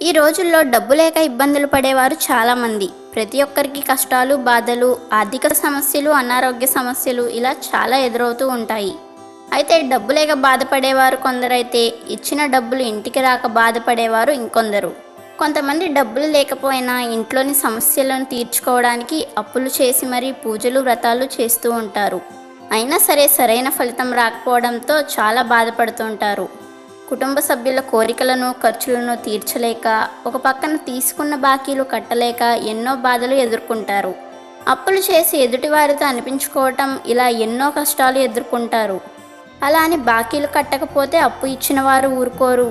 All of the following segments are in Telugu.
ఈ రోజుల్లో డబ్బు లేక ఇబ్బందులు పడేవారు చాలామంది. ప్రతి ఒక్కరికి కష్టాలు బాధలు ఆర్థిక సమస్యలు అనారోగ్య సమస్యలు ఇలా చాలా ఎదురవుతూ ఉంటాయి. అయితే డబ్బు లేక బాధపడేవారు కొందరైతే ఇచ్చిన డబ్బులు ఇంటికి రాక బాధపడేవారు ఇంకొందరు. కొంతమంది డబ్బులు లేకపోయినా ఇంట్లోని సమస్యలను తీర్చుకోవడానికి అప్పులు చేసి మరీ పూజలు వ్రతాలు చేస్తూ ఉంటారు. అయినా సరే సరైన ఫలితం రాకపోవడంతో చాలా బాధపడుతుంటారు కుటుంబ సభ్యుల కోరికలను ఖర్చులను తీర్చలేక ఒక పక్కన తీసుకున్న బాకీలు కట్టలేక ఎన్నో బాధలు ఎదుర్కొంటారు. అప్పులు చేసి ఎదుటివారితో అనిపించుకోవటం ఇలా ఎన్నో కష్టాలు ఎదుర్కొంటారు. అలా అని బాకీలు కట్టకపోతే అప్పు ఇచ్చిన వారు ఊరుకోరు.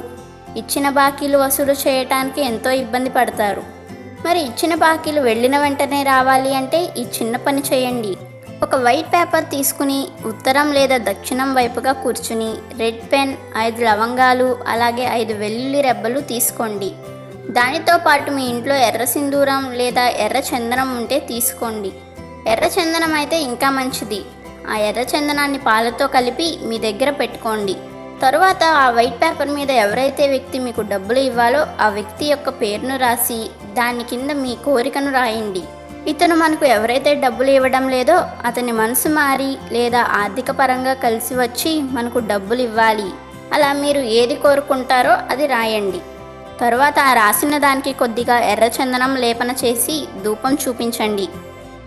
ఇచ్చిన బాకీలు వసూలు చేయటానికి ఎంతో ఇబ్బంది పడతారు. మరి ఇచ్చిన బాకీలు వెళ్ళిన వెంటనే రావాలి అంటే ఈ చిన్న పని చేయండి. ఒక వైట్ పేపర్ తీసుకుని ఉత్తరం లేదా దక్షిణం వైపుగా కూర్చుని రెడ్ పెన్ ఐదు లవంగాలు అలాగే ఐదు వెల్లుల్లి రెబ్బలు తీసుకోండి. దానితో పాటు మీ ఇంట్లో ఎర్ర సింధూరం లేదా ఎర్ర చందనం ఉంటే తీసుకోండి. ఎర్ర చందనం అయితే ఇంకా మంచిది. ఆ ఎర్ర చందనాన్ని పాలతో కలిపి మీ దగ్గర పెట్టుకోండి. తరువాత ఆ వైట్ పేపర్ మీద ఎవరైతే వ్యక్తి మీకు డబ్బులు ఇవ్వాలో ఆ వ్యక్తి యొక్క పేరును రాసి దాని కింద మీ కోరికను రాయండి. ఇతను మనకు ఎవరైతే డబ్బులు ఇవ్వడం లేదో అతని మనసు మారి లేదా ఆర్థిక పరంగా కలిసి వచ్చి మనకు డబ్బులు ఇవ్వాలి. అలా మీరు ఏది కోరుకుంటారో అది రాయండి. తరువాత ఆ రాసిన దానికి కొద్దిగా ఎర్రచందనం లేపన చేసి ధూపం చూపించండి.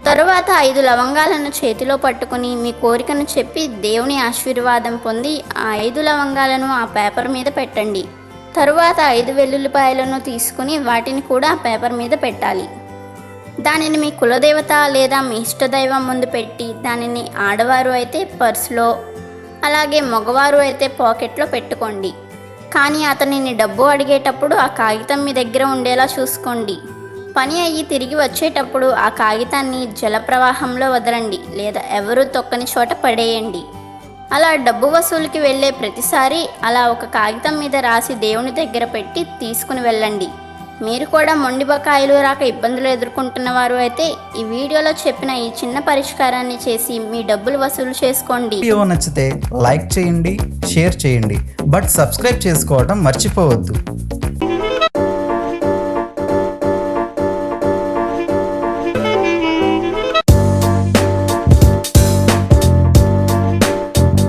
తరువాత ఐదు లవంగాలను చేతిలో పట్టుకుని మీ కోరికను చెప్పి దేవుని ఆశీర్వాదం పొంది ఆ ఐదు లవంగాలను ఆ పేపర్ మీద పెట్టండి. తరువాత ఐదు వెల్లుల్లిపాయలను తీసుకుని వాటిని కూడా పేపర్ మీద పెట్టాలి. దానిని మీ కులదేవత లేదా మీ ఇష్టదైవం ముందు పెట్టి దానిని ఆడవారు అయితే పర్సులో అలాగే మగవారు అయితే పాకెట్లో పెట్టుకోండి. కానీ అతనిని డబ్బు అడిగేటప్పుడు ఆ కాగితం మీ దగ్గర ఉండేలా చూసుకోండి. పని అయ్యి తిరిగి వచ్చేటప్పుడు ఆ కాగితాన్ని జలప్రవాహంలో వదలండి లేదా ఎవరు తొక్కని చోట పడేయండి. అలా డబ్బు వసూలుకి వెళ్ళే ప్రతిసారి అలా ఒక కాగితం మీద రాసి దేవుని దగ్గర పెట్టి తీసుకుని వెళ్ళండి. మీరు కూడా మొండి బకాయిలు రాక ఇబ్బందులు ఎదుర్కొంటున్న వారు అయితే ఈ వీడియోలో చెప్పిన ఈ చిన్న పరిష్కారాన్ని చేసి మీ డబ్బులు వసూలు చేసుకోండి. వీడియో నచ్చితే లైక్ చేయండి షేర్ చేయండి బట్ సబ్స్క్రైబ్ చేసుకోవడం మర్చిపోవద్దు.